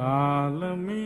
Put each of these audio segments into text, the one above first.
காலமே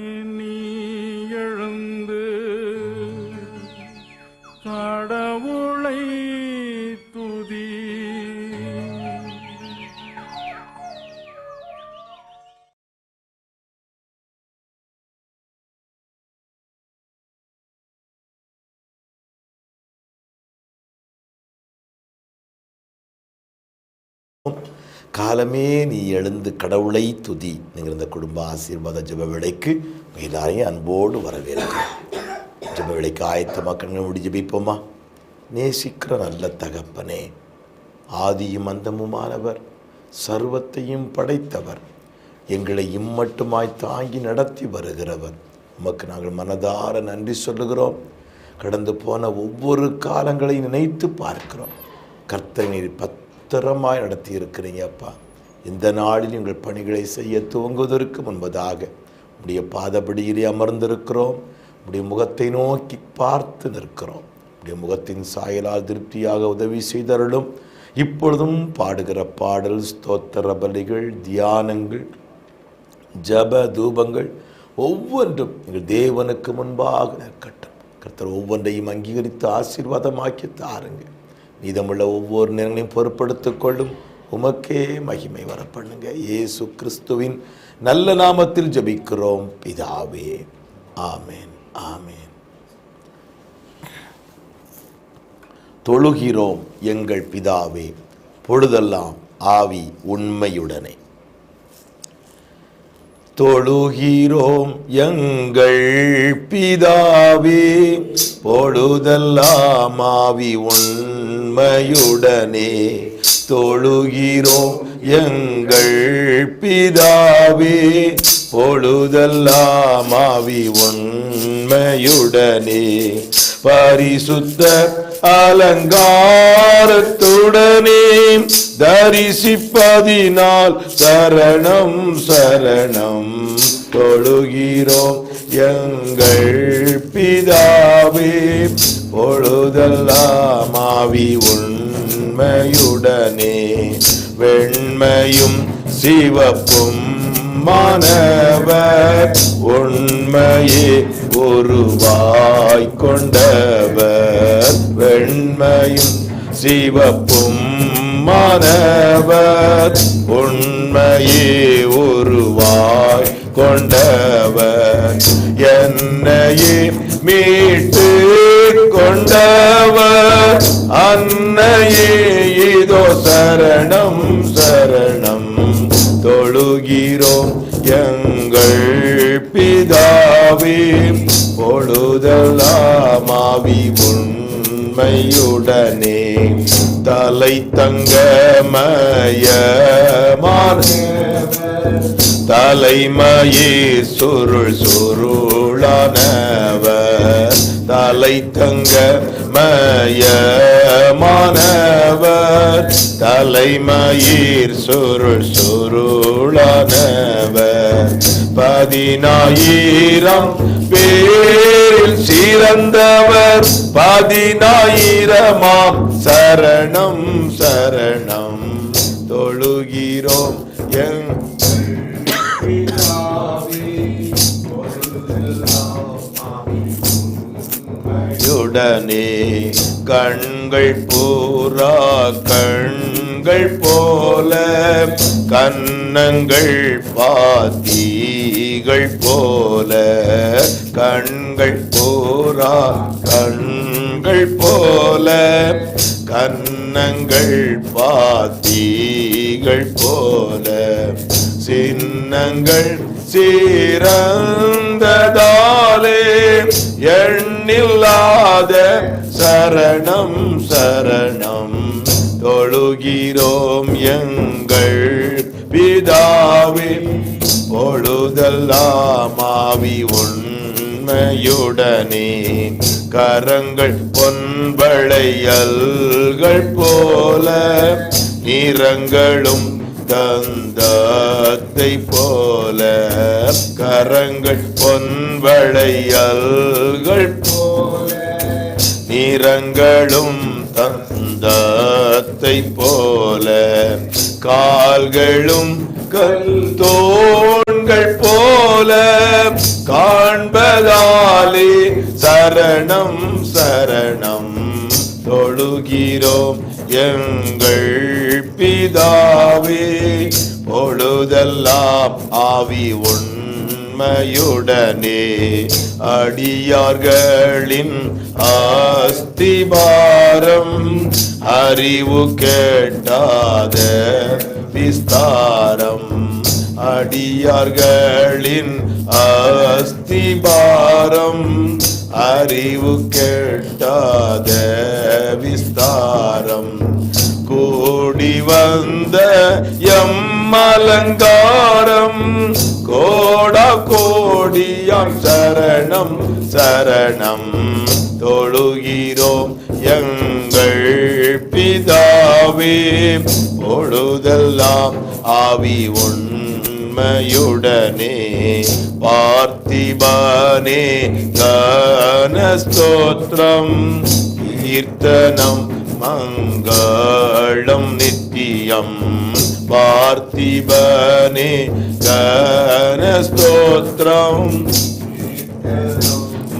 காலமே நீ எழுந்து கடவுளை துதி. நீங்கள் இந்த குடும்ப ஆசீர்வாத ஜப விலைக்கு எல்லாரையும் அன்போடு வரவேற்க. ஜப விலைக்கு ஆயத்தமாக கண்கள் முடி ஜபிப்போமா? நேசிக்கிற நல்ல தகப்பனே ஆதியும் அந்தமுமானவர் சர்வத்தையும் படைத்தவர் எங்களை இம்மட்டுமாய் தாங்கி நடத்தி வருகிறவர். உமக்கு நாங்கள் மனதார நன்றி சொல்லுகிறோம். கடந்து போன ஒவ்வொரு காலங்களை நினைத்து பார்க்கிறோம். கர்த்தர் பத் உத்தரமாய் நடத்தி இருக்கிறீங்க அப்பா. இந்த நாளில் எங்கள் பணிகளை செய்ய துவங்குவதற்கு முன்பதாக உடைய பாதபடியிலே அமர்ந்திருக்கிறோம். உடைய முகத்தை நோக்கி பார்த்து நிற்கிறோம். உடைய முகத்தின் சாயலால் திருப்தியாக உதவி செய்தருளும். இப்பொழுதும் பாடுகிற பாடல் ஸ்தோத்திர பலிகள் தியானங்கள் ஜப தூபங்கள் ஒவ்வொன்றும் எங்கள் தேவனுக்கு முன்பாக நிற்கட்டும். கர்த்தர் ஒவ்வொன்றையும் அங்கீகரித்து ஆசீர்வாதமாக்கி தாருங்கள். மீதமுள்ள ஒவ்வொரு நேரங்களையும் பொறுப்படுத்து கொள்ளும். உமக்கே மகிமை வரப்பண்ணுங்க. ஏசு இயேசு கிறிஸ்துவின் நல்ல நாமத்தில் ஜெபிக்கிறோம். பிதாவே ஆமேன் ஆமேன். தொழுகிறோம் எங்கள் பிதாவே. பொழுதெல்லாம் ஆவி உண்மையுடனே. தொழுகிறோம் எங்கள் பிதாவே. பொழுதெல்லாம் ஆவி உண்மையுடனே தொழுகிறோம் எங்கள் பிதாவே. பொழுதெல்லாம் ஆவி உண்மையுடனே. பரிசுத்த அலங்காரத்துடனே தரிசிப்பதினால் சரணம் சரணம் தொழுகிறோம். எங்கள் பிதாவே பொழுதெல்லாம் ஆவி உண்மையுடனே வெண்மையும் சிவப்பும் மாணவர். உண்மையே உருவாய் கொண்டவர் வெண்மையும் சிவப்பும் மாணவர். உண்மையே உருவாய் கொண்டவர் என்னையே மீட்டு கொண்டவர். அன்னையே இதோ சரணம் சரணம் தொழுகிறோம் எங்கள் பிதா. பிதாவே பொழுதெல்லாம் ஆவி உண்மையுடனே தலை தங்கமயமான தலைமையே சுருள் சுருளானவர். தலை தங்க மயமானவர். தலைமயிர் சுருள் சுருளானவர். பதினாயிரம் பேரில் சிறந்தவர். பதினாயிரமாம் சரணம் சரணம். தொழுகிறோம் எங் உடனே கண்கள் பூரா கண்கள் போல கன்னங்கள் பாத்தீகள் போல கண்கள் பூரா கண்கள் போல கன்னங்கள் பாத்தீகள் போல சின்னங்கள் சீரந்ததாலே எண்ணில்லாத சரணம் சரணம். தொழுகிறோம் எங்கள் பிதாவே பொழுதெல்லாம் ஆவி உண்மையுடனே. கரங்கள் பொன்பளையல்கள் போல நிறங்களும் தந்தத்தை போல கரங்கள் பொன்வளையல்கள் போல நிறங்களும் தந்தத்தை போல கால்களும் கல் தோண்கள் போல காண்பதாலே சரணம் சரணம் தொழுகிறோம். எங்கள் பிதாவே பொழுதெல்லாம் ஆவி உண்மையுடனே. அடியார்களின் ஆஸ்திபாரம் அறிவு கேட்டாத விஸ்தாரம். அடியார்களின் அஸ்திபாரம் அறிவு கேட்டாத விஸ்தாரம். கூடி வந்த எம் அலங்காரம் கோடா கோடியாம் சரணம் சரணம் தொழுகிறோம் எங்கள் பிதாவே. பொழுதெல்லாம் ஆவி உண்மையுடனே பார்த்திபானே கனஸ்தோத்திரம் கீர்த்தனம் மங்களம் நித்தியம். பார்த்திபனே கனஸ்தோத்திரம்.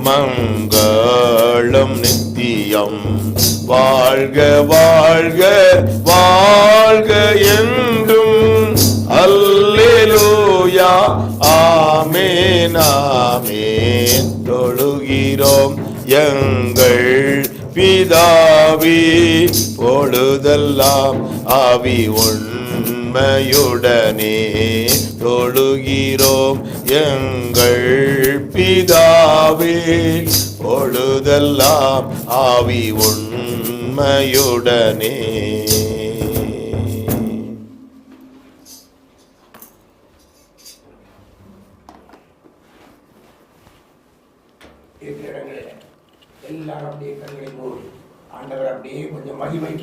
மங்களம் நித்தியம். வாழ்க வாழ்க வாழ்க என்றும். அல்லேலூயா. ஆமேன் ஆமேன். தொழுகிறோம் எங்கள் பிதாவி பொழுதெல்லாம் ஆவி உண்மையுடனே தொழுகிறோம். எங்கள் பிதாவே பொழுதெல்லாம் ஆவி உண்மையுடனே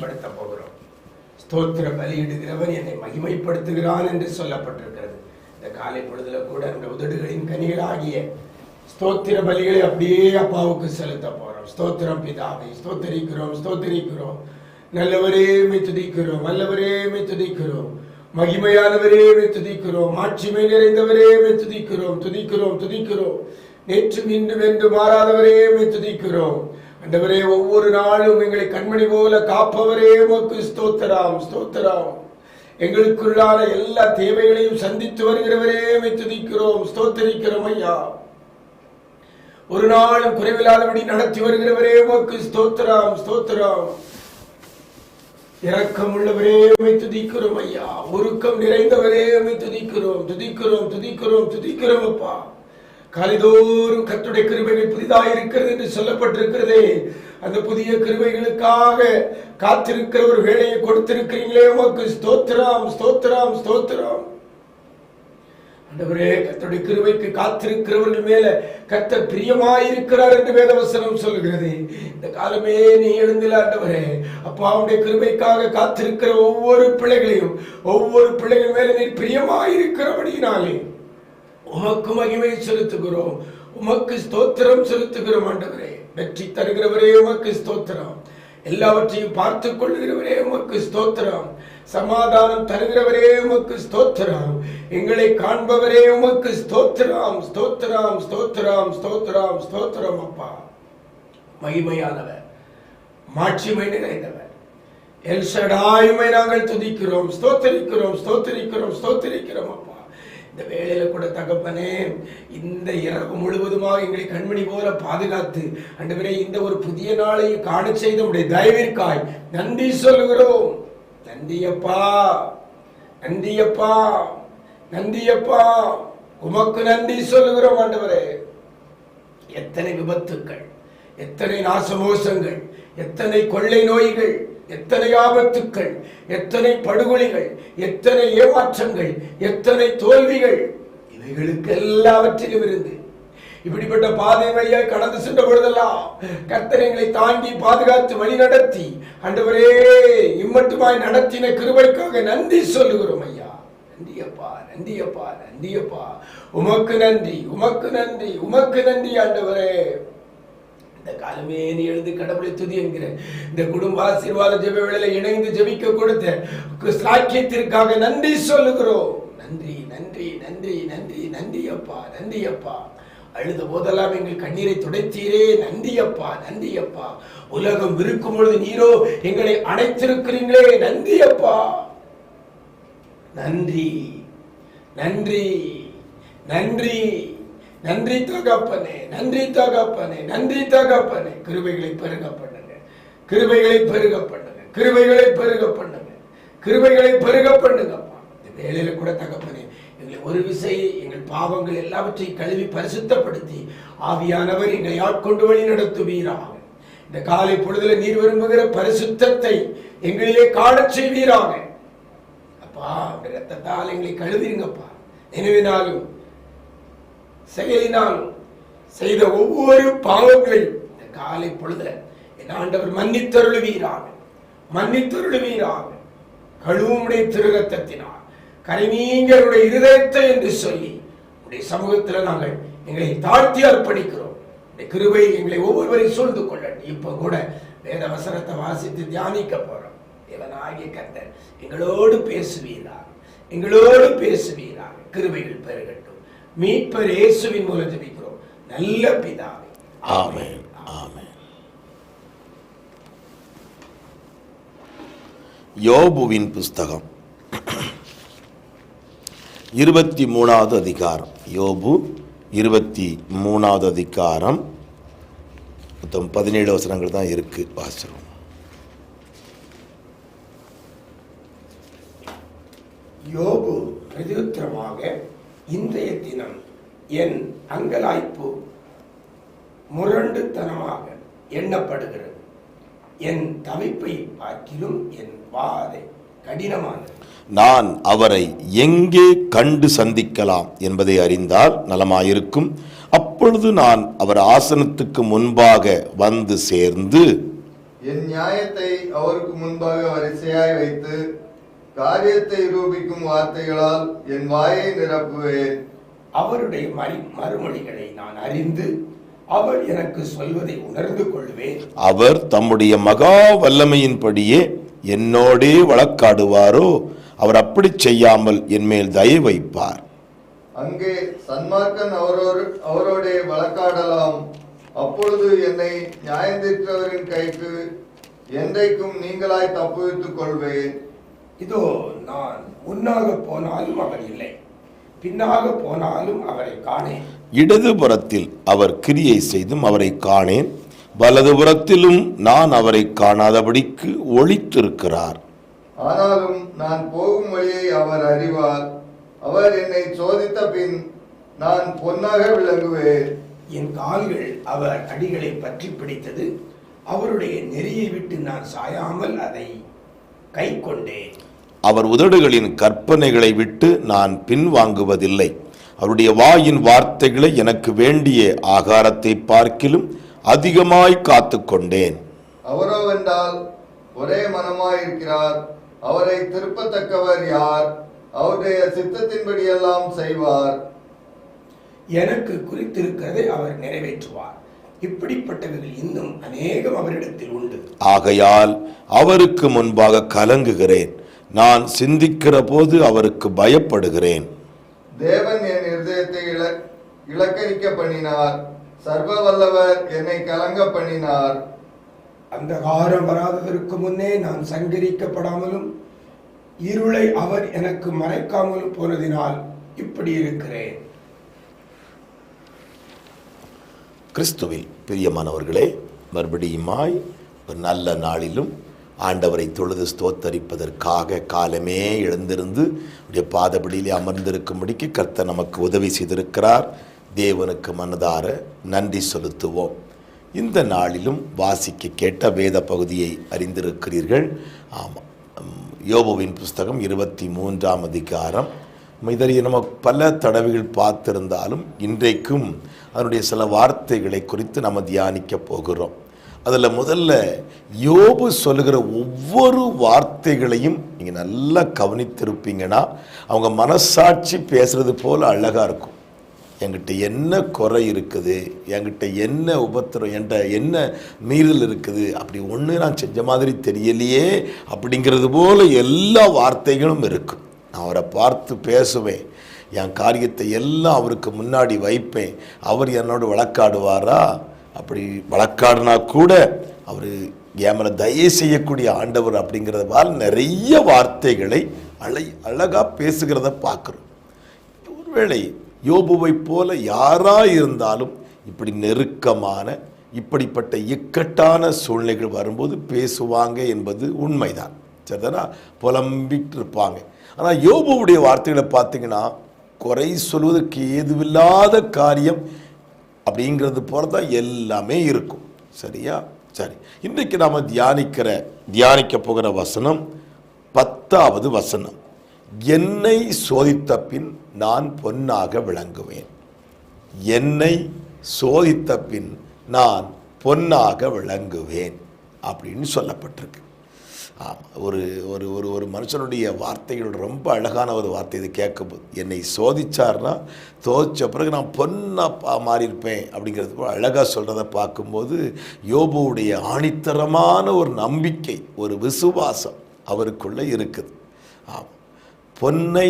மகிமைப்படுத்த போகிறோம். ஸ்தோத்திர பலியிடுகிறவன் என்னை மகிமைப்படுத்துகிறான் என்று சொல்லப்பட்டிருக்கிறது. இந்த காலை பொழுதுல கூட அந்த உதடுகளின் கனிகளாகிய ஸ்தோத்திர பலிகளை அப்படியே அப்பாவுக்கு செலுத்த போறோம். ஸ்தோத்திரம் பிதாவை ஸ்தோத்தரிக்கிறோம் ஸ்தோத்தரிக்கிறோம். நல்லவரே துதிக்கிறோம். வல்லவரே துதிக்கிறோம். மகிமையானவரே துதிக்கிறோம். மாட்சிமை நிறைந்தவரே துதிக்கிறோம். துதிக்கிறோம் துதிக்கிறோம். நேற்று மீண்டும் என்று மாறாதவரே துதிக்கிறோம். ஆண்டவரே ஒவ்வொரு நாளும் எங்களை கண்மணி போல காப்பவரே உமக்கு ஸ்தோத்தராம் ஸ்தோத்தராம். எங்களுக்குள்ளான எல்லா தேவைகளையும் சந்தித்து வருகிறவரே துதிக்கிறோம் ஸ்தோத்தரிக்கிறோம் ஐயா. ஒரு நாளும் குறைவில்லாதபடி நடத்தி வருகிறவரே உமக்கு ஸ்தோத்தராம் ஸ்தோத்திரம். இரக்கம் உள்ளவரே துதிக்கிறோம் ஐயா. உருக்கம் நிறைந்தவரே உம்மை துதிக்கிறோம் துதிக்கிறோம் துதிக்கிறோம் துதிக்கிறோம் அப்பா. காலைதோறும் கத்துடைய கிருபைகள் புதிதாக இருக்கிறது என்று சொல்லப்பட்டிருக்கிறதே. அந்த புதிய கிருபைகளுக்காக காத்திருக்கிற ஒரு வேலையை கொடுத்திருக்கிறீங்களே. உமக்கு ஸ்தோத்திரம் ஸ்தோத்திரம் ஸ்தோத்திரம். ஆண்டவரே கர்த்தருடைய கிருவைக்கு காத்திருக்கிறவர்கள் மேல கர்த்தர் பிரியமாயிருக்கிறார் என்று வேதவசனம் சொல்கிறது இந்த காலமே நீ எழுந்தில ஆண்டவரே. அப்பா அவனுடைய கிருவைக்காக காத்திருக்கிற ஒவ்வொரு பிள்ளைகளையும் ஒவ்வொரு பிள்ளைகள் மேல நீ பிரியமாயிருக்கிறபடியினாலே. உமக்கு மகிமை செலுத்துகிறோம். உமக்கு ஸ்தோத்திரம் செலுத்துகிறோம் ஆண்டவரே. வெற்றி தருகிறவரே உமக்கு ஸ்தோத்திரம். எல்லாவற்றையும் பார்த்து கொள்கிறவரே உமக்கு ஸ்தோத்திரம். சமாதானம் தருகிறவரே உமக்கு ஸ்தோத்திரம். எங்களை காண்பவரே உமக்கு ஸ்தோத்திரம். ஸ்தோத்திரம் ஸ்தோத்திரம் ஸ்தோத்திரம் ஸ்தோத்திரம் அப்பா. மகிமையானவர். மாட்சிமை நிறைந்தவர். எல்சடாயுமை நாங்கள் துதிக்கிறோம். ஸ்தோத்தரிக்கிறோம் ஸ்தோத்தரிக்கிறோம் ஸ்தோத்தரிக்கிறோம் அப்பா. இந்த வேலையில கூட தகப்பனே இந்த இரவு முழுவதுமாக எங்களை கண்மணி போல பாதுகாத்து ஆண்டவரே இந்த ஒரு புதிய நாளை காண செய்த உடைய தயவிற்காய் நன்றி சொல்லுகிறோம். நந்தியப்பா நந்தியப்பா நந்தியப்பா உமக்கு நன்றி சொல்லுகிறோம் ஆண்டவரே. எத்தனை விபத்துக்கள் எத்தனை நாசமோசங்கள் எத்தனை கொள்ளை நோய்கள் எத்தனை ஆபத்துக்கள் எத்தனை படுகொலிகள் எத்தனை ஏமாற்றங்கள் எத்தனை தோல்விகள். இவைகளுக்கு எல்லாவற்றிலும் இருந்து இப்படிப்பட்ட பாதை வழியாக கடந்து சென்ற பொழுதெல்லாம் கர்த்தர் தாண்டி பாதுகாத்து வழி நடத்தி அண்டவரே இம்மட்டுமாய் நடத்தின கிருபைக்காக நன்றி சொல்லுகிறோம் ஐயா. நன்றியப்பா நன்றியப்பா நன்றியப்பா உமக்கு நன்றி உமக்கு நன்றி உமக்கு நன்றி ஆண்டவரே. இந்த காலமே நீ எழுந்து கடவுளை துதி என்கிற. இந்த குடும்ப ஆசீர்வாத ஜெப வேளையில இணைந்து ஜெபிக்க கொடுத்த சாக்கியத்திற்காக நன்றி சொல்லுகிறோம். நன்றி நன்றி நன்றி நன்றி நன்றி அப்பா நன்றி அப்பா. அழுத போதெல்லாம் எங்கள் கண்ணீரை துடைத்தீரே. நன்றி அப்பா நன்றி அப்பா. உலகம் இருக்கும் பொழுது நீரோ எங்களை அணைத்திருக்கிறீங்களே நன்றி அப்பா. நன்றி நன்றி நன்றி. நன்றி தகப்பனே நன்றி தகப்பனே நன்றி தகப்பனே. கிருபைகளை பெருக பண்ணுங்க. கிருபைகளை பெருக பண்ணுங்க. கிருபைகளை பெருக பண்ணுங்க. கிருபைகளை பெருக பண்ணுங்கப்பா இந்த வேலையில கூட தகப்பனே எங்களை ஒரு விசை எங்கள் பாவங்கள் எல்லாவற்றையும் கழுவி பரிசுத்தப்படுத்தி ஆவியானவர் எங்களை ஆட்கொண்டு வழி நடத்துவீராக இந்த காலை பொழுதுல நீர் விரும்புகிற பரிசுத்தத்தை எங்களிலே காணச் செய்வீராக. அப்பா ரத்தத்தால் எங்களை கழுவிருங்கப்பா நினைவினாலும் செயலினால் செய்த ஒவ்வொரு பாவங்களையும் இந்த காலை பொழுத என் ஆண்டவர் மன்னித்தருளுவீராக மன்னித்தருளுவீராக. கழுவுமுடைய திருகத்தினால் கரைநீங்களுடைய இருதயத்தை என்று சொல்லி உடைய சமூகத்தில் நாங்கள் எங்களை தாழ்த்தி அர்ப்பணிக்கிறோம். கிருபை எங்களை ஒவ்வொருவரையும் சூழ்ந்து கொள்ளட்டும். இப்ப கூட வேத வசனத்தை வாசித்து தியானிக்க போறோம். தேவனாகிய கர்த்தர் எங்களோடு பேசுவீராக எங்களோடு பேசுவீராக. கிருபைகள் பெருகட்டும். மீட்பர் இயேசுவின் மூலம் ஜெபிக்கிறோம். நல்ல பிதாவே. ஆமென். ஆமென். யோபுவின் புஸ்தகம். இருபத்தி மூணாவது அதிகாரம். யோபு இருபத்தி மூணாவது அதிகாரம். மொத்தம் பதினேழு வசனங்கள் தான் இருக்கு வாசிச்சிருவோம் யோபு பிரதியுத்தரமாக இன்றைய தினம் என் அங்கலாய்ப்பு முரண்டுத்தனமாக எண்ணப்படுகிறது. என் தவிப்பை பார்க்கிலும் என் வாதை கடினமானது. நான் அவரை எங்கே கண்டு சந்திக்கலாம் என்பதை அறிந்தால் நலமாயிருக்கும். அப்பொழுது நான் அவர் ஆசனத்துக்கு முன்பாக வந்து சேர்ந்து என் நியாயத்தை அவருக்கு முன்பாக வரிசையாய் வைத்து காரியத்தை ரூபிக்கும் வார்த்தைகளால் என் வாயை நிரப்புவேன். அவருடைய மறி மறுமொழிகளை நான் அறிந்து அவர் எனக்கு சொல்வதை உணர்ந்து கொள்வேன். அவர் தம்முடைய மகா வல்லமையின்படியே என்னோடே வழக்காடுவாரோ? அவர் அப்படி செய்யாமல் என் மேல் தயை வைப்பார். அங்கே சன்மார்க்கன் அவரோடு அவரோடே வழக்காடலாம். அப்பொழுது என்னை நியாயந்தீர்த்தவரின் கைக்கு என்றைக்கும் நீங்களாய் தப்புவித்துக் கொள்வேன். இதோ நான் முன்னாக போனாலும் அவர் இல்லை. பின்னாக போனாலும் அவரை காணேன். இடதுபுறத்தில் அவர் கிரியை செய்தும் அவரை காணேன். வலதுபுறத்திலும் நான் அவரை காணாதபடிக்கு ஒளித்திருக்கிறார். ஆனாலும் நான் போகும் வழியை அவர் அறிவார். அவர் என்னை சோதித்த பின் நான் பொன்னாக விளங்குவேன். என் கால்கள் அவர் அடிகளை பற்றி பிடித்தது. அவருடைய நெறியை விட்டு நான் சாயாமல் அதை கை கொண்டேன் அவர் உதடுகளின் கற்பனைகளை விட்டு நான் பின்வாங்குவதில்லை. அவருடைய வாயின் வார்த்தைகளை எனக்கு வேண்டிய ஆகாரத்தை பார்க்கிலும் அதிகமாய் காத்துக்கொண்டேன் அவரோவென்றால் ஒரே மனமாயிருக்கிறார். அவரை திருப்பத்தக்கவர் யார்? அவருடைய சித்தத்தின்படியெல்லாம் செய்வார். எனக்கு குறித்திருக்கிறதை அவர் நிறைவேற்றுவார். இப்படிப்பட்டவர்கள் இன்னும் அநேகம் அவரிடத்தில் உண்டு. ஆகையால் அவருக்கு முன்பாக கலங்குகிறேன். நான் சிந்திக்கிற போது அவருக்கு பயப்படுகிறேன். தேவன் என் இருதயத்தை இல இலக்கரிக்க பண்ணினார் சர்வ வல்லவர் என்னை கலங்க பண்ணினார் அந்தகாரம் வராததற்கு முன்னே நான் சங்கரிக்கப்படாமலும் இருளை அவர் எனக்கு மறைக்காமலும் போனதினால் இப்படி இருக்கிறேன். கிறிஸ்துவில் பிரியமானவர்களே மறுபடியுமாய் ஒரு நல்ல நாளிலும் ஆண்டவரை தொழுது ஸ்தோத்தரிப்பதற்காக காலமே எழுந்திருந்து உடைய பாதபடியிலே அமர்ந்திருக்கும்படிக்கு கர்த்தர் நமக்கு உதவி செய்திருக்கிறார். தேவனுக்கு மனதார நன்றி செலுத்துவோம். இந்த நாளிலும் வாசிக்க கேட்ட வேத பகுதியை அறிந்திருக்கிறீர்கள். ஆமாம் யோபுவின் புஸ்தகம் இருபத்தி மூன்றாம் அதிகாரம். இதை நம்ம பல தடவைகள் பார்த்திருந்தாலும் இன்றைக்கும் அதனுடைய சில வார்த்தைகளை குறித்து நம்ம தியானிக்க போகிறோம். அதில் முதல்ல யோபு சொல்லுகிற ஒவ்வொரு வார்த்தைகளையும் நீங்கள் நல்லா கவனித்திருப்பீங்கன்னா அவங்க மனசாட்சி பேசுறது போல அழகாக இருக்கும். என்கிட்ட என்ன குறை இருக்குது என்கிட்ட என்ன உபத்திரம் என்கிட்ட என்ன மீறல் இருக்குது அப்படி ஒன்று நான் செஞ்ச மாதிரி தெரியலையே அப்படிங்கிறது போல் எல்லா வார்த்தைகளும் இருக்கும் நான் அவரை பார்த்து பேசுவேன். என் காரியத்தை எல்லாம் அவருக்கு முன்னாடி வைப்பேன். அவர் என்னோடு வழக்காடுவாரா? அப்படி வழக்காடினா கூட அவர் ஏமனை தயை செய்யக்கூடிய ஆண்டவர் அப்படிங்கிறதால் நிறைய வார்த்தைகளை அழை அழகாக பேசுகிறத பார்க்குறோம். ஒருவேளை யோபுவை போல யாராக இருந்தாலும் இப்படி நெருக்கமான இப்படிப்பட்ட இக்கட்டான சூழ்நிலைகள் வரும்போது பேசுவாங்க என்பது உண்மைதான். சரிதானா? புலம்பிட்டு இருப்பாங்க. ஆனால் யோபுவுடைய வார்த்தைகளை பார்த்தீங்கன்னா குறை சொல்வதற்கு ஏதுவில்லாத காரியம் அப்படிங்கிறது போல தான் எல்லாமே இருக்கும். சரியா? சரி. இன்றைக்கு நாம் தியானிக்கிற தியானிக்க போகிற வசனம் பத்தாவது வசனம். என்னை சோதித்த பின் நான் பொன்னாக விளங்குவேன். என்னை சோதித்த பின் நான் பொன்னாக விளங்குவேன் அப்படின்னு சொல்லப்பட்டிருக்கு. ஒரு ஒரு ஒரு ஒரு மனுஷனுடைய வார்த்தைகள் ரொம்ப அழகான ஒரு வார்த்தை. இது கேட்கும்போது என்னை சோதிச்சார்னா சோதித்த பிறகு நான் பொண்ணாக மாறியிருப்பேன். அப்படிங்கிறது போல அழகாக சொல்கிறத பார்க்கும்போது யோபுவுடைய ஆணித்தரமான ஒரு நம்பிக்கை ஒரு விசுவாசம் அவருக்குள்ளே இருக்குது. ஆமாம் பொன்னை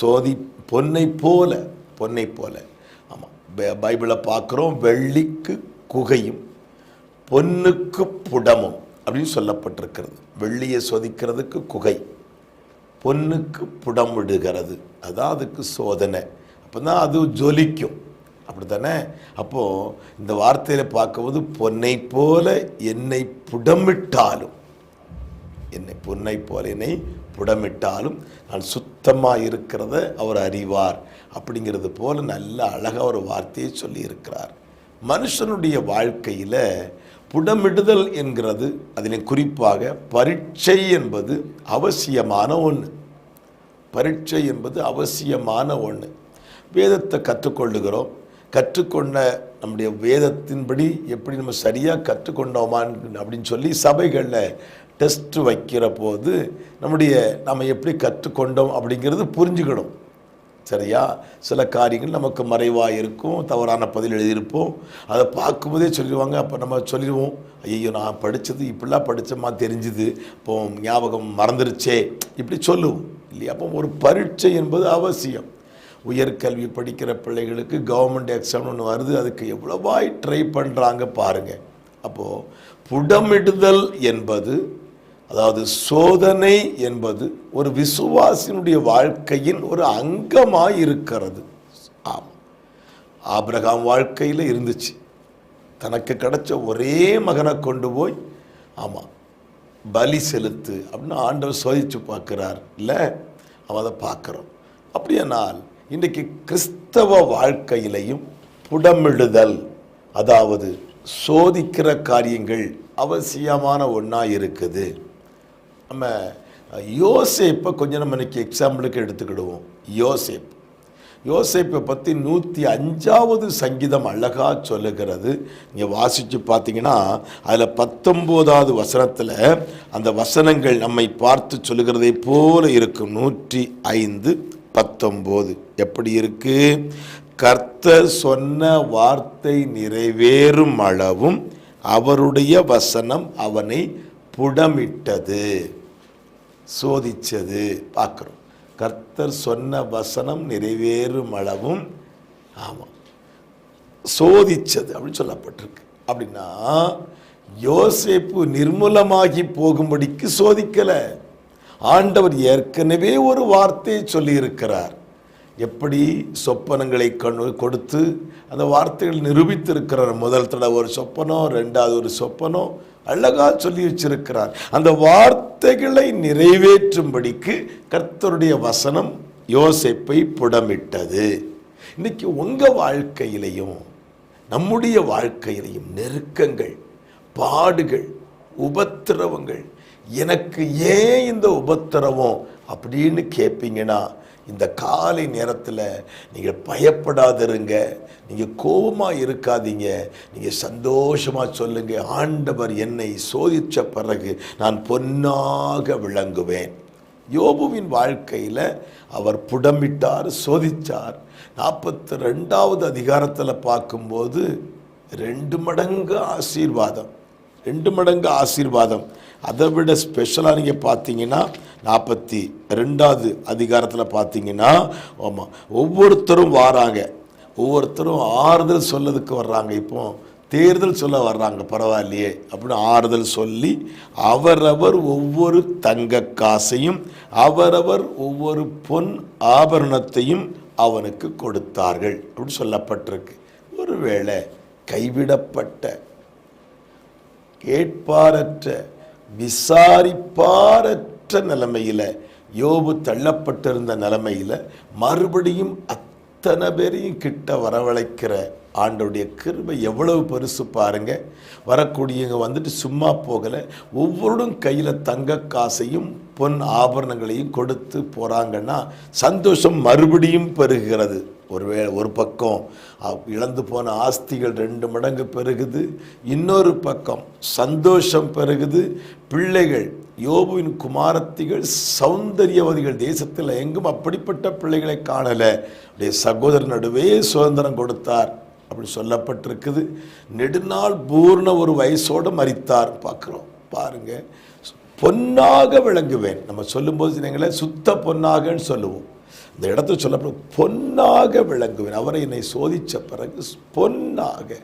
சோதி பொன்னை போல பொன்னை போல. ஆமாம் பைபிளை பார்க்குறோம் வெள்ளிக்கு குகையும் பொன்னுக்கு புடமும். அப்படின்னு சொல்லப்பட்டிருக்கிறது. வெள்ளியை சோதிக்கிறதுக்கு குகை பொன்னுக்கு புடம் விடுகிறது அதான் அதுக்கு சோதனை. அப்போ தான் அது ஜொலிக்கும். அப்படி தானே அப்போது இந்த வார்த்தையில் பார்க்கும்போது பொன்னை போல என்னை புடமிட்டாலும் என்னை பொன்னை போல என்னை புடமிட்டாலும் நான் சுத்தமாக இருக்கிறத அவர் அறிவார். அப்படிங்கிறது போல நல்ல அழகாக ஒரு வார்த்தையை சொல்லியிருக்கிறார். மனுஷனுடைய வாழ்க்கையில் புடமிடுதல் என்கிறது. அதில் குறிப்பாக பரீட்சை என்பது அவசியமான ஒன்று பரீட்சை என்பது அவசியமான ஒன்று வேதத்தை கற்றுக்கொள்ளுகிறோம். கற்றுக்கொண்ட நம்முடைய வேதத்தின்படி எப்படி நம்ம சரியாக கற்றுக்கொண்டோமான்னு அப்படின்னு சொல்லி சபைகளில் டெஸ்ட் வைக்கிற போது நம்முடைய நம்ம எப்படி கற்றுக்கொண்டோம் அப்படிங்கிறது புரிஞ்சுக்கணும். சரியா? சில காரியங்கள் நமக்கு மறைவாக இருக்கும். தவறான பதில் எழுதியிருப்போம். அதை பார்க்கும்போதே சொல்லிடுவாங்க. அப்போ நம்ம சொல்லிடுவோம். ஐயோ நான் படித்தது இப்படிலாம் படித்தமா தெரிஞ்சுது. இப்போ ஞாபகம் மறந்துருச்சே. இப்படி சொல்லுவோம். இல்லையா? அப்போ ஒரு பரீட்சை என்பது அவசியம். உயர்கல்வி படிக்கிற பிள்ளைகளுக்கு கவர்மெண்ட் எக்ஸாம் ஒன்று வருது. அதுக்கு எவ்வளவாய் ட்ரை பண்ணுறாங்க பாருங்கள் அப்போது புடமிடுதல் என்பது அதாவது சோதனை என்பது ஒரு விசுவாசினுடைய வாழ்க்கையின் ஒரு அங்கமாக இருக்கிறது. ஆமாம் ஆபிரகாம் வாழ்க்கையில் இருந்துச்சு. தனக்கு கிடைச்ச ஒரே மகனை கொண்டு போய் ஆமாம் பலி செலுத்து அப்படின்னு ஆண்டவர் சோதித்து பார்க்குறார். இல்லை அவன் அதை பார்க்குறோம். அப்படியானால் இன்றைக்கு கிறிஸ்தவ வாழ்க்கையிலையும் புடமிடுதல் அதாவது சோதிக்கிற காரியங்கள் அவசியமான ஒன்றா இருக்குது. நம்ம யோசேப்பை கொஞ்சம் நம்ம இன்னைக்கு எக்ஸாம்பிளுக்கு எடுத்துக்கிடுவோம். யோசேப். யோசேப்பை பற்றி நூற்றி அஞ்சாவது சங்கீதம் அழகாக சொல்லுகிறது. நீங்கள் வாசித்து பார்த்தீங்கன்னா அதில் பத்தொம்போதாவது வசனத்தில் அந்த வசனங்கள் நம்மை பார்த்து சொல்லுகிறதை போல இருக்கும் நூற்றி ஐந்து பத்தொம்போது. எப்படி இருக்குது கர்த்தர் சொன்ன வார்த்தை நிறைவேறும் அளவும் அவருடைய வசனம் அவனை புடமிட்டது. சோதிச்சது பார்க்குறோம். கர்த்தர் சொன்ன வசனம் நிறைவேறும் அளவும் ஆமாம் சோதிச்சது அப்படின்னு சொல்லப்பட்டிருக்கு. அப்படின்னா யோசேப்பு நிர்மூலமாகி போகும்படிக்கு சோதிக்கலை. ஆண்டவர் ஏற்கனவே ஒரு வார்த்தையை சொல்லியிருக்கிறார். எப்படி சொப்பனங்களை கண் கொடுத்து அந்த வார்த்தைகள் நிரூபித்திருக்கிறார். முதல் தடவை ஒரு சொப்பனம் ரெண்டாவது ஒரு சொப்பனம் அழகா சொல்லி வச்சிருக்கிறார். அந்த வார்த்தைகளை நிறைவேற்றும்படிக்கு கர்த்தருடைய வசனம் யோசிப்பை புடமிட்டது. இன்னைக்கு உங்க வாழ்க்கையிலையும் நம்முடைய வாழ்க்கையிலையும் நெருக்கங்கள் பாடுகள் உபத்திரவங்கள் எனக்கு ஏன் இந்த உபத்திரவம் அப்படின்னு கேட்பீங்கன்னா இந்த காலை நேரத்தில் நீங்கள் பயப்படாதிருங்க. நீங்கள் கோபமாக இருக்காதீங்க. நீங்கள் சந்தோஷமாக சொல்லுங்கள் ஆண்டவர் என்னை சோதித்த பிறகு நான் பொன்னாக விளங்குவேன். யோபுவின் வாழ்க்கையில் அவர் புடமிட்டார் சோதித்தார் நாற்பத்தி ரெண்டாவது அதிகாரத்தில் பார்க்கும்போது ரெண்டு மடங்கு ஆசீர்வாதம். ரெண்டு மடங்கு ஆசீர்வாதம். அதை விட ஸ்பெஷலாக நீங்கள் பார்த்தீங்கன்னா நாற்பத்தி ரெண்டாவது அதிகாரத்தில் பார்த்தீங்கன்னா ஆமாம் ஒவ்வொருத்தரும் வாராங்க. ஒவ்வொருத்தரும் ஆறுதல் சொல்லதுக்கு வர்றாங்க. இப்போ தேர்தல் சொல்ல வர்றாங்க பரவாயில்லையே அப்படின்னு ஆறுதல் சொல்லி அவரவர் ஒவ்வொரு தங்க காசையும் அவரவர் ஒவ்வொரு பொன் ஆபரணத்தையும் அவனுக்கு கொடுத்தார்கள் அப்படின்னு சொல்லப்பட்டிருக்கு. ஒருவேளை கைவிடப்பட்ட கேட்பாரற்ற விசாரிப்பாரற்ற நிலைமையில் யோபு தள்ளப்பட்டிருந்த நிலைமையில் மறுபடியும் அத்தனை பேரையும் கிட்ட வரவழைக்கிற ஆண்டோடைய கிருபை எவ்வளவு பெருசு பாருங்க. வரக்கூடியவங்க வந்துட்டு சும்மா போகலை. ஒவ்வொருடும் கையில் தங்க காசையும் பொன் ஆபரணங்களையும் கொடுத்து போகிறாங்கன்னா சந்தோஷம் மறுபடியும் பெறுகிறது ஒருவே ஒரு பக்கம் இழந்து போன ஆஸ்திகள் ரெண்டு மடங்கு பெருகுது இன்னொரு பக்கம் சந்தோஷம் பெருகுது. பிள்ளைகள் யோபுவின் குமாரத்திகள் சௌந்தரியவதிகள் தேசத்தில் எங்கும் அப்படிப்பட்ட பிள்ளைகளை காணலை. அப்படியே சகோதரர் நடுவே சுதந்திரம் கொடுத்தார் அப்படி சொல்லப்பட்டிருக்குது. நெடுநாள் பூர்ண ஒரு வயசோடு மறித்தார் பார்க்குறோம். பாருங்கள் பொன்னாக விளங்குவேன். நம்ம சொல்லும்போது சின்னங்களே சுத்த பொன்னாகன்னு சொல்லுவோம். இந்த இடத்துல சொல்லப்படும் பொன்னாக விளங்குவேன். அவரை என்னை சோதித்த பிறகு பொன்னாக.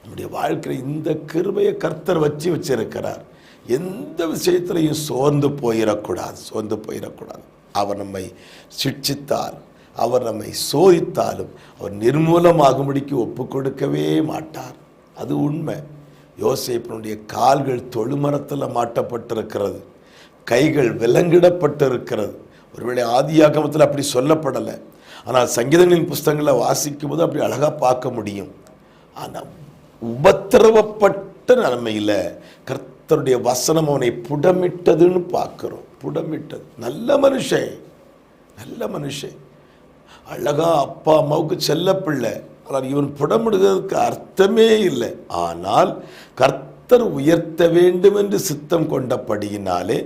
நம்முடைய வாழ்க்கையில் இந்த கிருபையை கர்த்தர் வச்சு வச்சிருக்கிறார். எந்த விஷயத்திலையும் சோர்ந்து போயிடக்கூடாது சோர்ந்து போயிடக்கூடாது. அவர் நம்மை சிட்சித்தார் அவர் நம்மை சோதித்தாலும் அவர் நிர்மூலமாகும்படிக்கு ஒப்பு கொடுக்கவே மாட்டார். அது உண்மை. யோசிப்பினுடைய கால்கள் தொழுமரத்தில் மாட்டப்பட்டிருக்கிறது. கைகள் விலங்கிடப்பட்டிருக்கிறது. ஒருவேளை ஆதியாகமத்தில் அப்படி சொல்லப்படலை. ஆனால் சங்கீதங்களின் புஸ்தகங்களை வாசிக்கும் போது அப்படி அழகாக பார்க்க முடியும். ஆனால் உபத்திரவப்பட்ட நிலைமையில் கர்த்தருடைய வசனம் அவனை புடமிட்டதுன்னு பார்க்குறோம். புடமிட்டது. நல்ல மனுஷன். நல்ல மனுஷன். அழகா அப்பா அம்மாவுக்கு செல்ல பிள்ளை. ஆனால் இவன் புடமிடுகிறதுக்கு அர்த்தமே இல்லை. ஆனால் கர்த்த கர்த்தர் உயர்த்த வேண்டும் என்று சித்தம் கொண்டபடியினாலே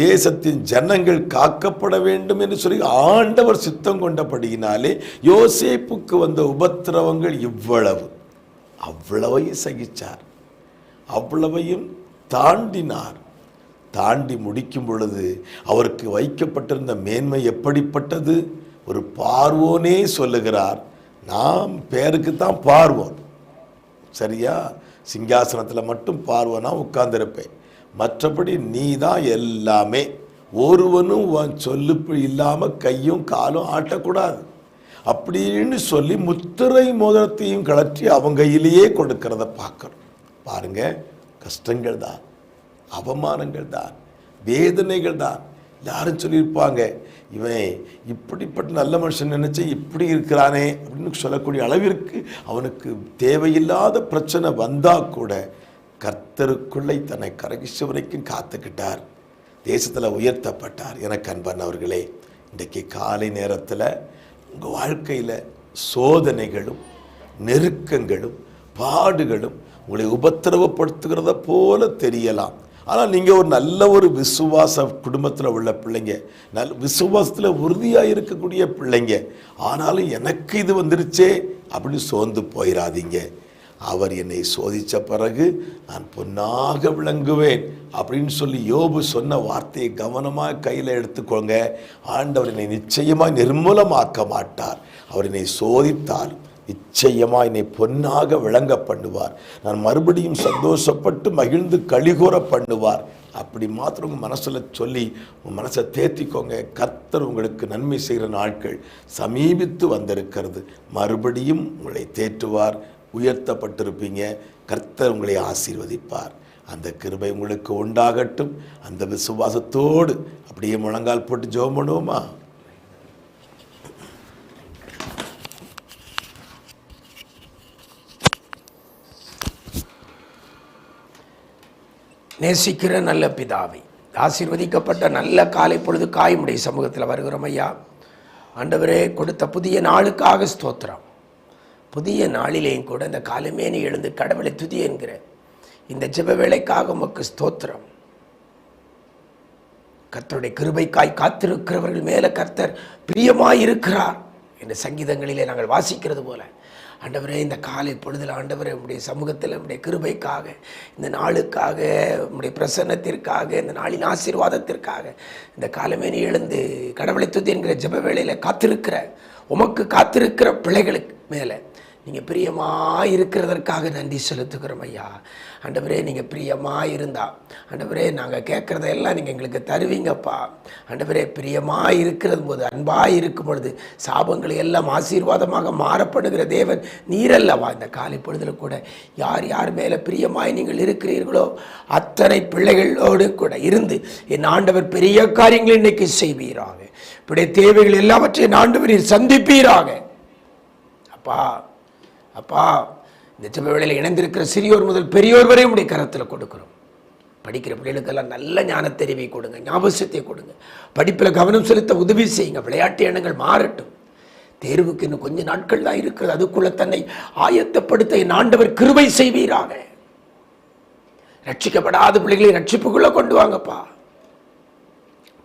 தேசத்தின் ஜனங்கள் காக்கப்பட வேண்டும் என்று சொல்லி ஆண்டவர் சித்தம் கொண்டபடியினாலே யோசேப்புக்கு வந்த உபத்திரவங்கள் இவ்வளவு. அவ்வளவையும் சகிச்சார். அவ்வளவையும் தாண்டினார். தாண்டி முடிக்கும் பொழுது அவருக்கு வைக்கப்பட்டிருந்த மேன்மை எப்படிப்பட்டது? ஒரு பார்வோனே சொல்லுகிறார். நாம் பேருக்கு தான் பார்வோன் சரியா? சிங்காசனத்தில் மட்டும் பார்வனா உட்கார்ந்திருப்பேன். மற்றபடி நீ தான் எல்லாமே. ஒருவனும் உன் சொல்லுப்பு இல்லாமல் கையும் காலும் ஆட்டக்கூடாது. அப்படின்னு சொல்லி முத்திரை மோதிரத்தையும் கழற்றி அவங்க கையிலேயே கொடுக்கிறத பார்க்குறோம் பாருங்க கஷ்டங்கள் தான் அவமானங்கள் தான் வேதனைகள் தான். எல்லாரும் சொல்லியிருப்பாங்க இவன் இப்படிப்பட்ட நல்ல மனுஷன் நினைச்சு இப்படி இருக்கிறானே அப்படின்னு சொல்லக்கூடிய அளவிற்கு அவனுக்கு தேவையில்லாத பிரச்சனை வந்தா கூட கர்த்தருக்குள்ளே தன்னை கரகிச்ச வரைக்கும் காத்துக்கிட்டார். தேசத்தில் உயர்த்தப்பட்டார். எனக்கு அவர்களே இன்றைக்கு காலை நேரத்தில் உங்கள் வாழ்க்கையில் சோதனைகளும் நெருக்கங்களும் பாடுகளும் உங்களை உபத்திரவப்படுத்துகிறத போல தெரியலாம். ஆனால் நீங்கள் ஒரு நல்ல ஒரு விசுவாச குடும்பத்தில் உள்ள பிள்ளைங்க நல் விசுவாசத்தில் உறுதியாக இருக்கக்கூடிய பிள்ளைங்க ஆனாலும் எனக்கு இது வந்துருச்சே அப்படின்னு சோர்ந்து போயிடாதீங்க அவர் என்னை சோதித்த பிறகு நான் பொன்னாக விளங்குவேன் அப்படின்னு சொல்லி யோபு சொன்ன வார்த்தையை கவனமாக கையில் எடுத்துக்கோங்க. ஆண்டவர் என்னை நிச்சயமாக நிர்மூலமாக்க மாட்டார். அவர் என்னை சோதித்தார். நிச்சயமாக என்னை பொன்னாக விளங்க பண்ணுவார் நான் மறுபடியும் சந்தோஷப்பட்டு மகிழ்ந்து கழிகூற பண்ணுவார். அப்படி மாத்திரம் உங்கள் மனசில் சொல்லி உங்கள் மனசை தேர்த்திக்கோங்க கர்த்தர் உங்களுக்கு நன்மை செய்கிற நாட்கள் சமீபித்து வந்திருக்கிறது. மறுபடியும் உங்களை தேற்றுவார் உயர்த்தப்பட்டிருப்பீங்க. கர்த்தர் உங்களை ஆசீர்வதிப்பார். அந்த கிருபை உங்களுக்கு உண்டாகட்டும். அந்த விசுவாசத்தோடு அப்படியே முழங்கால் போட்டு ஜோம் பண்ணுவோமா? நேசிக்கிற நல்ல பிதாவை. ஆசீர்வதிக்கப்பட்ட நல்ல காலை பொழுது காயமுடைய சமூகத்தில் வருகிறோம் ஐயா ஆண்டவரே கொடுத்த புதிய நாளுக்காக ஸ்தோத்திரம். புதிய நாளிலேயும் கூட இந்த காலமே நீ எழுந்து கடவுளை துதி என்கிற இந்த ஜெப வேலைக்காக உமக்கு ஸ்தோத்திரம். கர்த்தருடைய கிருபைக்காய் காத்திருக்கிறவர்கள் மேலே கர்த்தர் பிரியமாய் இருக்கிறார் என்ற சங்கீதங்களிலே நாங்கள் வாசிக்கிறது போல ஆண்டவரே இந்த காலை பொழுதில் ஆண்டவரே உம்முடைய சமூகத்தில் உடைய கிருபைக்காக இந்த நாளுக்காக உம்முடைய பிரசன்னத்திற்காக இந்த நாளின் ஆசீர்வாதத்திற்காக இந்த காலமே நீ எழுந்து கடவுளை துதி என்கிற ஜப வேளையில் காத்திருக்கிற உமக்கு காத்திருக்கிற பிள்ளைகளுக்கு மேலே நீங்கள் பிரியமாக இருக்கிறதற்காக நன்றி செலுத்துக்கிறோம் ஐயா. ஆண்டவரே நீங்கள் பிரியமாக இருந்தா ஆண்டவரே நாங்கள் கேட்குறதெல்லாம் நீங்கள் எங்களுக்கு தருவீங்கப்பா. ஆண்டவரே பிரியமாக இருக்கிறது போது அன்பாக இருக்கும் பொழுது சாபங்களை எல்லாம் ஆசீர்வாதமாக மாறப்படுகிற தேவன் நீரல்லவா? இந்த காலை பொழுதில் கூட யார் யார் மேலே பிரியமாய் நீங்கள் இருக்கிறீர்களோ அத்தனை பிள்ளைகளோடு கூட இருந்து என் ஆண்டவர் பெரிய காரியங்களை இன்னைக்கு செய்வீராக. இப்படி தேவைகள் எல்லாவற்றையும் ஆண்டவர் சந்திப்பீராக. அப்பா அப்பா இந்த ஜெப வேளையில் இணைந்திருக்கிற சிறியோர் முதல் பெரியோர் வரை உடைய கரத்தில் கொடுக்குறோம். படிக்கிற பிள்ளைகளுக்கெல்லாம் நல்ல ஞானத்தெரிவை கொடுங்க ஞாபகத்தை கொடுங்க. படிப்பில் கவனம் செலுத்த உதவி செய்யுங்க விளையாட்டு எண்ணங்கள் மாறட்டும். தேர்வுக்கு இன்னும் கொஞ்ச நாட்கள் தான் இருக்கிறது அதுக்குள்ள தன்னை ஆயத்தப்படுத்த என் ஆண்டவர் கிருபை செய்வீராக. ரட்சிக்கப்படாத பிள்ளைகளை ரட்சிப்புக்குள்ள கொண்டு வாங்கப்பா.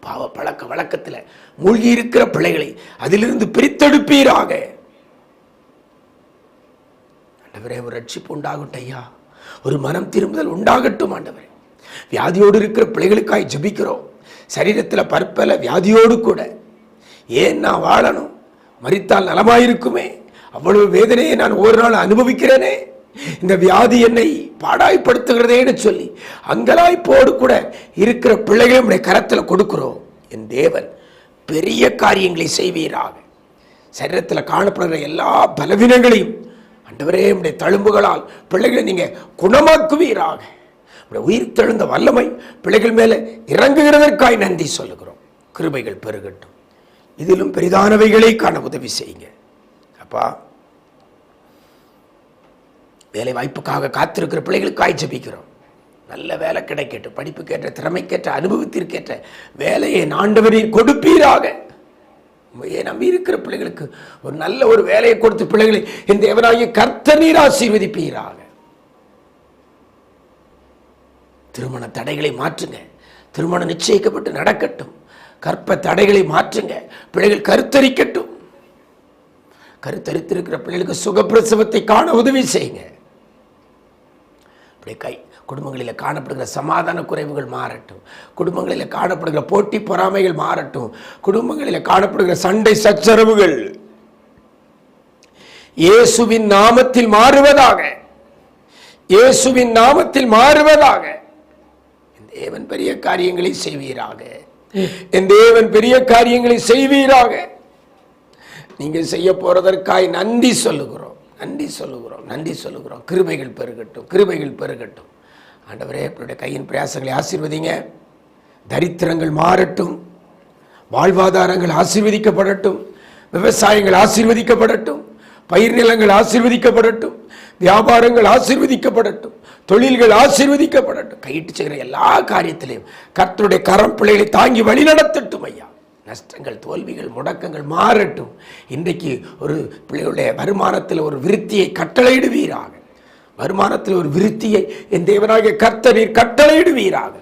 பாவ பழக்க வழக்கத்தில் மூழ்கி இருக்கிற பிள்ளைகளை அதிலிருந்து பிரித்தெடுப்பீராக. ஆண்டவரே ஒரு ரட்சிப்பு உண்டாகட்டும் ஐயா. ஒரு மனம் திரும்புதல் உண்டாகட்டும் ஆண்டவரே. வியாதியோடு இருக்கிற பிள்ளைகளுக்காய் ஜெபிக்கிறோம். சரீரத்தில் பற்பல வியாதியோடு கூட. ஏன் நான் வாழணும்? மறித்தால் நலமாயிருக்குமே. அவ்வளவு வேதனையை நான் ஒரு நாள் அனுபவிக்கிறேனே. இந்த வியாதி என்னை பாடாய்ப்படுத்துகிறதேன்னு சொல்லி அங்கலாய்ப்போடு கூட இருக்கிற பிள்ளைகளும் உடைய கரத்தில் கொடுக்கிறோம். என் தேவன் பெரிய காரியங்களை செய்வீராக. சரீரத்தில் காணப்படுகிற எல்லா பலவீனங்களையும் ஆண்டவரே உடைய தழும்புகளால் பிள்ளைகளை நீங்க குணமாக்குவீராக. நம்முடைய உயிர் தெழுந்த வல்லமை பிள்ளைகள் மேலே இறங்குகிறதற்காய் நன்றி சொல்லுகிறோம். கிருபைகள் பெருகட்டும். இதிலும் பெரிதானவைகளை காண உதவி செய்யுங்க. அப்பா வேலை வாய்ப்புக்காக காத்திருக்கிற பிள்ளைகளுக்காய் ஜபிக்கிறோம். நல்ல வேலை கிடைக்கட்டும். படிப்புக்கேற்ற திறமைக்கேற்ற அனுபவத்திற்கேற்ற வேலையை ஆண்டவரில் கொடுப்பீராக. நம்பி இருக்கிற பிள்ளைகளுக்கு ஒரு நல்ல ஒரு வேலையை கொடுத்து பிள்ளைகளை இந்த தேவனாகிய கர்த்த நீர் ஆசீர்வதிப்பீராக. திருமண தடைகளை மாற்றுங்க. திருமணம் நிச்சயிக்கப்பட்டு நடக்கட்டும். கற்ப தடைகளை மாற்றுங்க. பிள்ளைகள் கருத்தரிக்கட்டும். கருத்தரித்திருக்கிற பிள்ளைகளுக்கு சுகப்பிரசவத்தை காண உதவி செய்யுங்க. இப்படி கை குடும்பங்களில் காணப்படுகிற சமாதான குறைவுகள் மாறட்டும். குடும்பங்களில் காணப்படுகிற போட்டி பொறாமைகள் மாறட்டும். குடும்பங்களில் காணப்படுகிற சண்டை சச்சரவுகள் இயேசுவின் நாமத்தில் மாறுவதாக. இயேசுவின் நாமத்தில் மாறுவதாக. தேவன் பெரிய காரியங்களை செய்வீராக. என் தேவன் பெரிய காரியங்களை செய்வீராக. நீங்க செய்ய போறதற்காய் நன்றி சொல்லுகிறோம். நன்றி சொல்லுகிறோம். நன்றி சொல்லுகிறோம். கிருபைகள் பெருகட்டும். கிருபைகள் பெருகட்டும். ஆண்டவரே என்னுடைய கையின் பிரயாசங்களை ஆசீர்வதிங்க. தரித்திரங்கள் மாறட்டும். வாழ்வாதாரங்கள் ஆசீர்வதிக்கப்படட்டும். விவசாயங்கள் ஆசீர்வதிக்கப்படட்டும். பயிர் நிலங்கள் ஆசீர்வதிக்கப்படட்டும். வியாபாரங்கள் ஆசீர்வதிக்கப்படட்டும். தொழில்கள் ஆசீர்வதிக்கப்படட்டும். கையிட்டு செய்கிற எல்லா காரியத்திலையும் கர்த்தருடைய கரம் பிள்ளைகளை தாங்கி வழி நடத்தட்டும் ஐயா. நஷ்டங்கள் தோல்விகள் முடக்கங்கள் மாறட்டும். இன்றைக்கு ஒரு பிள்ளைகளுடைய வருமானத்தில் ஒரு விருத்தியை கட்டளையிடுவீராக. வருமானத்தில் ஒரு விருத்தியை என் தேவனாகிய கர்த்தரீர் கட்டளையிடுவீராக.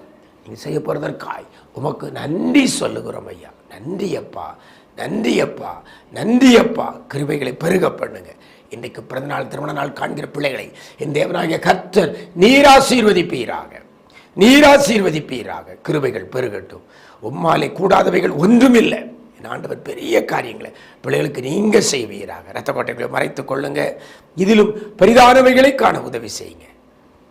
நீங்கள் செய்ய போகிறதற்காய் உமக்கு நன்றி சொல்லுகிறோம் ஐயா. நன்றி அப்பா நன்றி அப்பா நன்றி அப்பா. கிருபைகளை பெருக பண்ணுங்க. இன்றைக்கு பிறந்தநாள் திருமண நாள் காண்கிற பிள்ளைகளை என் தேவனாகிய கர்த்தர் நீராசீர்வதிப்பீராக நீராசீர்வதிப்பீராக கிருபைகள் பெருகட்டும். உம்மாலே கூடாதவைகள் ஒன்றுமில்லை. ஆண்டவர் பெரிய காரியங்களை பிள்ளைகளுக்கு நீங்கள் செய்வீராக. ரத்த கோட்டைகளை மறைத்துக் கொள்ளுங்க. இதிலும் பெரிதானவைகளை காண உதவி செய்யுங்க.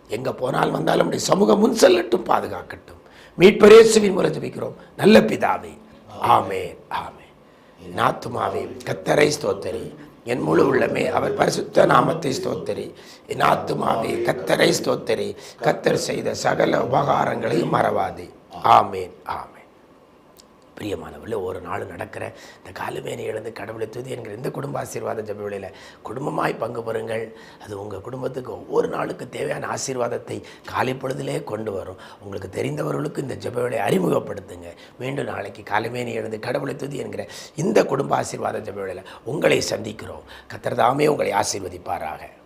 எங்கே போனால் வந்தாலும் நம்முடைய சமூகம் முன் செல்லட்டும் பாதுகாக்கட்டும். மீட்பரேசுவின் மூலம் ஜபிக்கிறோம். நல்ல பிதாவே. ஆமே ஆமே நாத்துமாவே கத்தரை ஸ்தோத்தரி. என் முழு உள்ளமே அவர் பரிசுத்த நாமத்தை ஸ்தோத்தரி. என் ஆத்துமாவே கத்தரை ஸ்தோத்தரி. கத்தர் செய்த சகல உபகாரங்களையும் மறவாதே. ஆமேன். ஆமேன். பிரியமானவர்களே ஒரு நாள் நடக்கிற இந்த காலுமேனி எழுந்து கடவுளை துதி என்கிற இந்த குடும்ப ஆசீர்வாத ஜப வேளையில் குடும்பமாய் பங்கு பெறுங்கள். அது உங்கள் குடும்பத்துக்கு ஒவ்வொரு நாளுக்கு தேவையான ஆசீர்வாதத்தை காலை பொழுதிலே கொண்டு வரும். உங்களுக்கு தெரிந்தவர்களுக்கு இந்த ஜெப வேலையை அறிமுகப்படுத்துங்க. மீண்டும் நாளைக்கு காலுமேனி எழுந்து கடவுளை துதி என்கிற இந்த குடும்ப ஆசீர்வாத ஜப வேளையில் உங்களை சந்திக்கிறோம். கத்திரதாமே உங்களை ஆசீர்வதிப்பாராக.